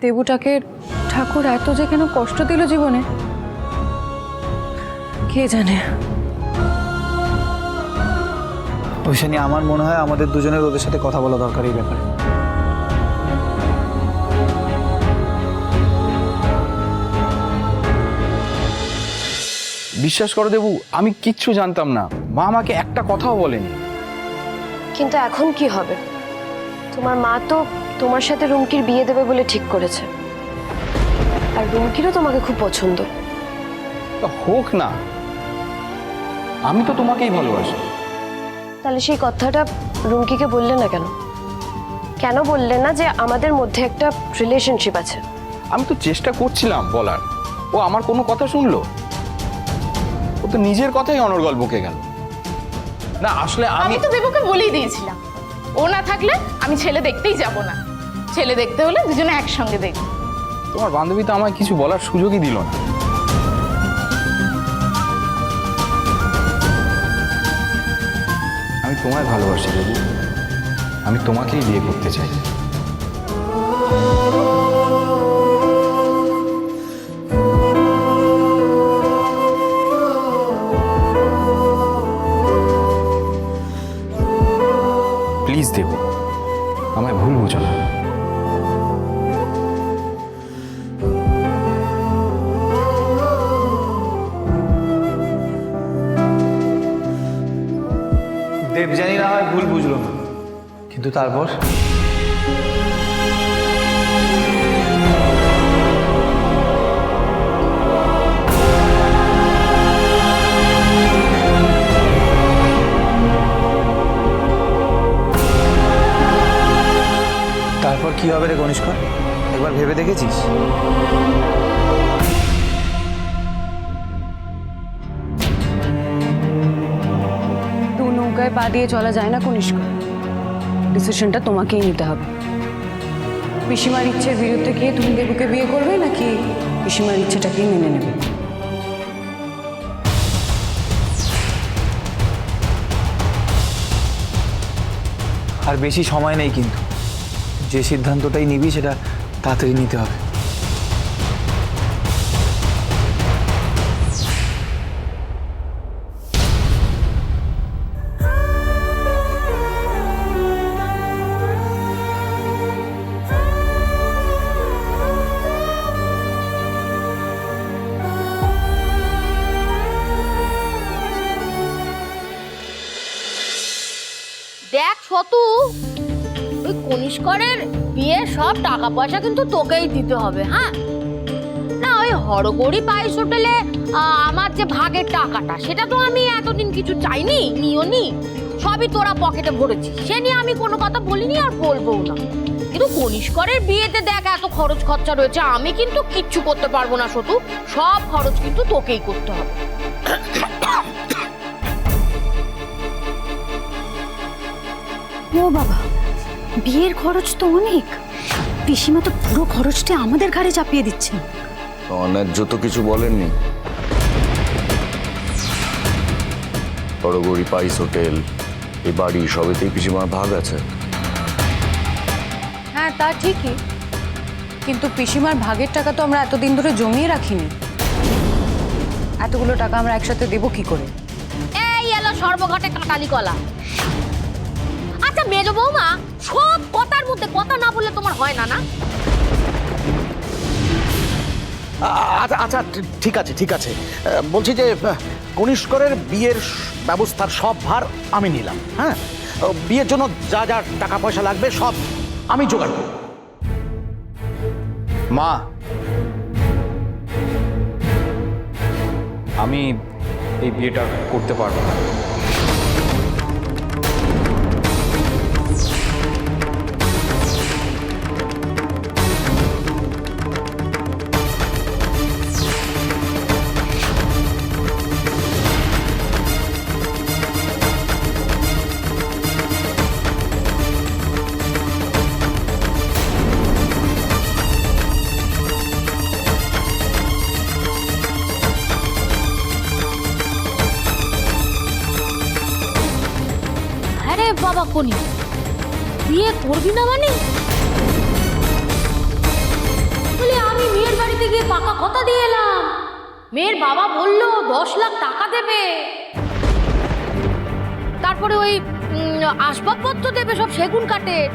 দেবুটাকে ঠাকুর এত যে কেন কষ্ট দিল জীবনে? কে জানে? ঐশানী আমার মনে হয় আমাদের দুজনের ওদের সাথে কথা বলা দরকার এই ব্যাপারে। বিশ্বাস করো দেবু আমি কিচ্ছু জানতাম না। মা আমাকে একটা কথাও বলেনি। কিন্তু এখন কি হবে? তোমার মা তো তোমার সাথে রুমকির বিয়ে দেবে বলে ঠিক করেছে। আর রুমকিরও তোমাকে খুব পছন্দ। তা হোক না। আমি তো তোমাকেই ভালোবাসি। তাহলে সেই কথাটা রুমকিকে বললে না কেন? কেন বললে না যে আমাদের মধ্যে একটা রিলেশনশিপ আছে? আমি তো চেষ্টা করছিলাম বলার। ও আমার কোনো কথা শুনলো। ও তো নিজের কথাই অনর্গল বকে গেল। না আসলে আমি আমি তো দেবুকে বলেই দিয়েছিলাম। ও না থাকলে আমি ছেলে দেখতেই যাব না। ছেলে দেখতে হলে দুজনে একসঙ্গে দেখব। তোমার বান্ধবী তো আমায় কিছু বলার সুযোগই দিল না। আমি তোমায় ভালোবাসি দেবু আমি তোমাকেই বিয়ে করতে চাই। প্লিজ দেবু, আমায় ভুল বুঝো না। দেবযানী না হয় ভুল বুঝলো। না কিন্তু তারপর? তারপর কি হবে রে কনিষ্ক? একবার ভেবে দেখেছিস? পা দিয়ে চলা যায় না কনিষ্ক। ডিসিশনটা তোমাকেই নিতে হবে। পিসিমার ইচ্ছের বিরুদ্ধে গিয়ে তুমি দেবুকে বিয়ে করবে নাকি পিসিমার ইচ্ছেটাকেই মেনে নেবে? আর বেশি সময় নেই কিন্তু। যে সিদ্ধান্তটাই নিবি সেটা তাড়াতাড়ি নিতে হবে। সতু, ওই কনিষ্করের বিয়ে সব টাকা পয়সা কিন্তু তোকেই দিতে হবে হ্যাঁ? না, ওই হরগড়ি পায়েস হোটেলে আমার যে ভাগের টাকাটা, সেটা তো আমি এতদিন কিছু চাইনি নিও নি সবই তোরা পকেটে ভরেছিস। সে নিয়ে আমি কোনো কথা বলিনি আর বলবোও না। কিন্তু কনিষ্করের বিয়েতে দেখ এত খরচ খরচা রয়েছে, আমি কিন্তু কিচ্ছু করতে পারব না সতু, সব খরচ কিন্তু তোকেই করতে হবে। ও বাবা বিয়ের খরচ তো অনেক। পিসিমা তো পুরো খরচটা আমাদের ঘাড়ে চাপিয়ে দিচ্ছেন অন্যায্য তো কিছু বলেননি। বড়গড়ি পাইস হোটেল এই বাড়ি সবেতেই পিসিমার ভাগ আছে। হ্যাঁ তা ঠিকই। কিন্তু পিসিমার ভাগের টাকা তো আমরা এতদিন ধরে জমিয়ে রাখিনি। এতগুলো টাকা আমরা একসাথে দেবো কি করে? এই এলো সর্বঘটে কাটালি কলা। মেজ বৌমা সব কথার মধ্যে কথা না বললে তোমার হয় না না? আচ্ছা আচ্ছা ঠিক আছে ঠিক আছে। বলছি যে কনিষ্করের বিয়ের ব্যবস্থার সব ভার আমি নিলাম হ্যাঁ? বিয়ের জন্য যা যা টাকা পয়সা লাগবে সব আমি জোগাড় করব। মা আমি এই বিয়েটা করতে পারব না। কোনি বিয়ে করবি না মানে? গিয়ে পাকা কথা দিয়ে এলাম। মেয়ের বাবা বলল, দশ লাখ টাকা দেবে। তারপরে ওই আসবাবপত্র দেবে, সব সেগুন কাঠের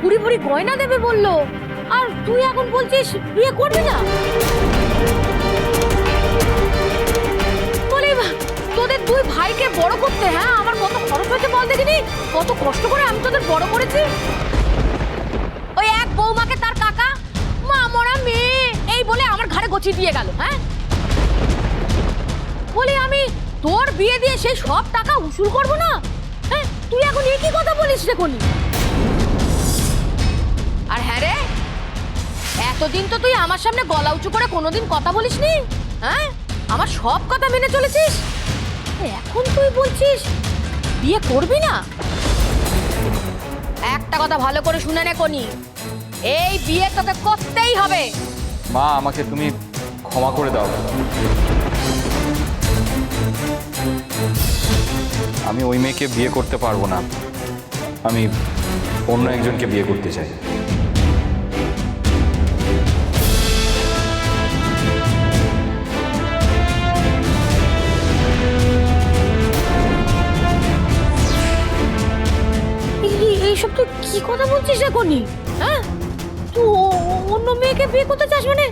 বুড়ি বুড়ি গয়না দেবে বলল। আর তুই এখন বলছিস বিয়ে করবি না? দুই ভাইকে বড় করতে হ্যাঁ? আমার কত খরচ হয়েছে বল দেখিনি? কত কষ্ট করে আমি তোদের বড় করেছি? ওই এক বৌমাকে তার কাকা, মা মরা মেয়ে, এই বলে আমার ঘাড়ে গছিয়ে দিয়ে গেল হ্যাঁ? বলি আমি তোর বিয়ে দিয়ে সেই সব টাকা উসুল করব না? হ্যাঁ? তুই এখন একই কথা বলিস কোনি আর হ্যাঁ রে, এতদিন তো তুই আমার সামনে গলা উঁচু করে কোনোদিন কথা বলিসনি হ্যাঁ? আমার সব কথা মেনে চলেছিস? এখন তুই বলছিস? বিয়ে করবি না? একটা কথা ভালো করে শুনে নে, কোনি। এই বিয়ে তোকে করতেই হবে। মা, আমাকে তুমি ক্ষমা করে দাও। আমি ওই মেয়েকে বিয়ে করতে পারব না। আমি অন্য একজনকে বিয়ে করতে চাই। বলছিস এখনই হ্যাঁ? তুই অন্য মেয়েকে বিয়ে করতে চাস মানে?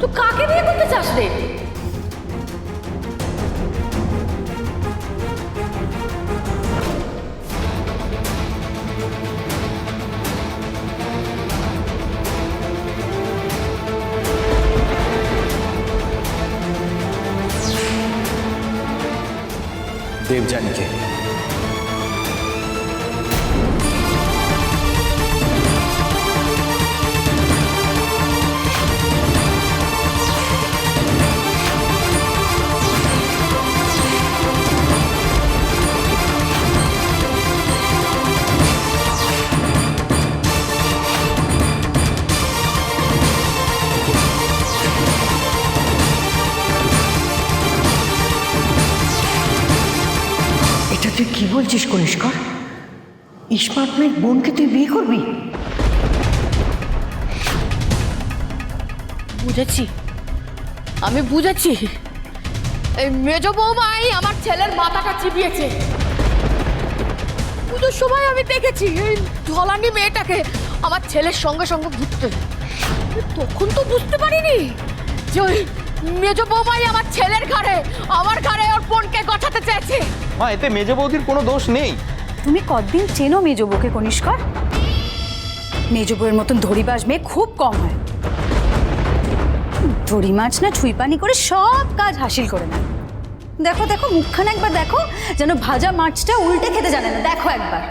তুই কাকে বিয়ে করতে চাস রে? দেবযানীকে। বলছিস কনিষ্কর? ইস্মার্ট বোনকে তুই বিয়ে করবি? বুঝেছি। আমি বুঝেছি। এই মেজ বৌমাই আমার ছেলের মাথাটা চিবিয়েছে। পুজোর সময় আমি দেখেছি এই ঢলানি মেয়েটাকে আমার ছেলের সঙ্গে সঙ্গে ঘুরতে। তখন তো বুঝতে পারিনি যে ওই মেজ বৌমাই আমার ছেলের ঘাড়ে আমার ঘাড়ে ওর বোনকে গছাতে চেয়েছে। মা এতে মেজ বৌদির কোনো দোষ নেই। তুমি কতদিন চেনো মেজবউকে কনিষ্কর? মেজবউয়ের মতন ধরিবাস মেয়ে খুব কম হয়। ধরি মাছ না ছুঁই পানি করে সব কাজ হাসিল করে নেয়। দেখো দেখো মুখখানা একবার দেখো যেন ভাজা মাছটা উল্টে খেতে জানে না। দেখো একবার।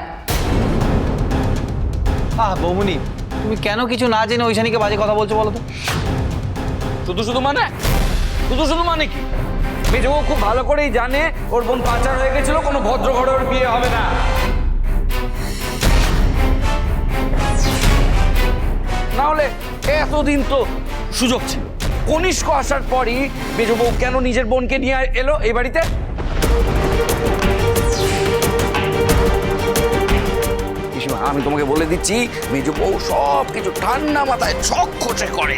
আহ বৌমনি তুমি কেন কিছু না জেনে ওইখানিকে বাজে কথা বলছো বলো তো? শুধু শুধু মানে? শুধু শুধু মানে কি? মেজো খুব ভালো করেই জানে, ওর বোন পাচার হয়ে গেছিল, কোনো ভদ্র ঘরে ওর বিয়ে হবে না। না হলে এতদিন তো সুযোগ ছিল। কনিষ্ক আসার পরই মেজো বউ কেন নিজের বোনকে নিয়ে এলো এই বাড়িতে? আমি তোমাকে বলে দিচ্ছি, মেজো বউ সব কিছু ঠান্ডা মাথায় ছক করে।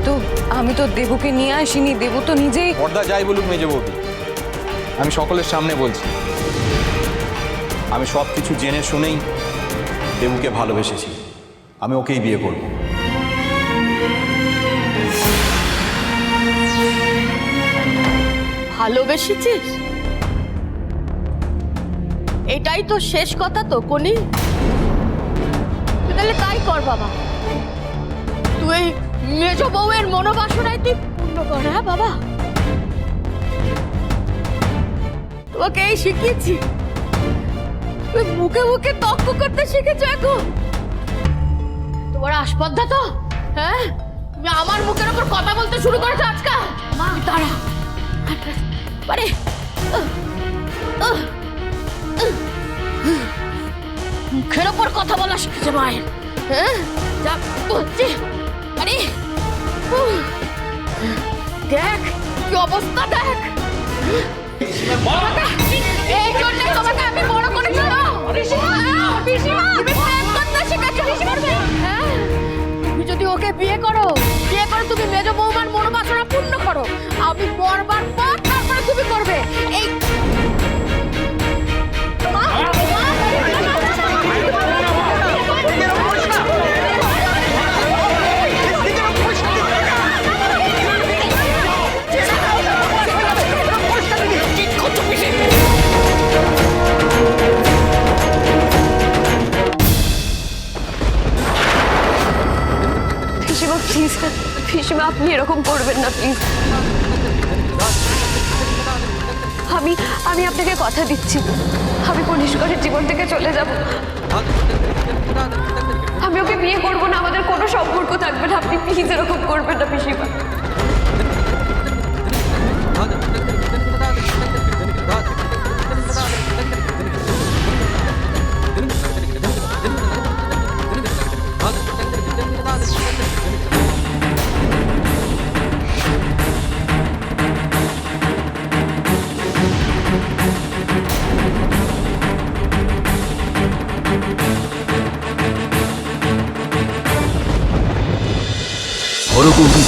কিন্তু আমি তো দেবুকে নিয়ে আসিনি দেবু তো নিজেই পর্দা যাই বলুক মেজে বৌদি। আমি সকলের সামনে বলছি। আমি সব কিছু জেনে শুনেই দেবুকে ভালোবেসেছি। আমি ওকেই বিয়ে করব। ভালোবেসেছিস? এটাই তো শেষ কথা তো কোনি। তাহলে তাই কর বাবা। তুই মেজ বউয়ের মনোবাসনায় তুই পূর্ণ কর। হ্যাঁ বাবা। তোমাকে এই শিখিয়েছি। তুই মুখে মুখে তর্ক করতে শিখেছো এখন। তোমার আসপদ্ধা তো? হ্যাঁ? তুমি আমার মুখের ওপর কথা বলতে শুরু করেছ আজকাল। মা দাঁড়া। পারে মুখের ওপর কথা বলা শিখেছে মায়ের। হ্যাঁ? যা বলছি আরে দেখ কি অবস্থা দেখ তোমাকে- আমি বড় করেছি না? পিসিমা, পিসিমা, তুমি প্রেম করতে শিখেছো। হ্যাঁ? তুমি যদি ওকে বিয়ে করো বিয়ে করে তুমি মেজ বৌমার মনোবাসনা পূর্ণ করো আমি মরবার পর তারপরে তুমি করবে পিসিমা আপনি এরকম করবেন না প্লিজ আমি আমি আপনাকে কথা দিচ্ছি। আমি কনিষ্করের জীবন থেকে চলে যাব। আমি ওকে বিয়ে করব না, আমাদের কোনো সম্পর্ক থাকবে না। আপনি প্লিজ এরকম করবেন না পিসিমা